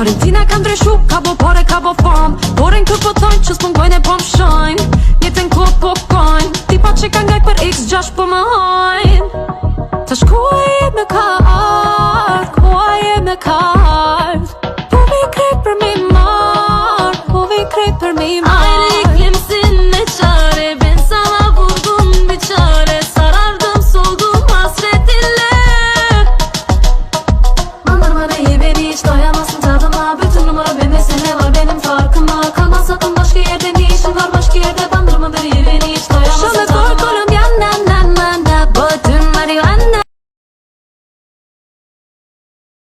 Florentina kam dreshu, ka bo pare, ka bo fam Poren kër po thojnë, që s'pon e po më shajnë Njëtën ko po kojnë Tipa që ka ngaj për x6 po më hajnë. Ta shkoj e me ka ardh, koj e me ka ardh Po vi krej për mi marë, po vi krej për mi marë Ajri ben sana vurdum me qare Sarardım soldum hasret ile Mandırma beni beni hiç Var başka yerde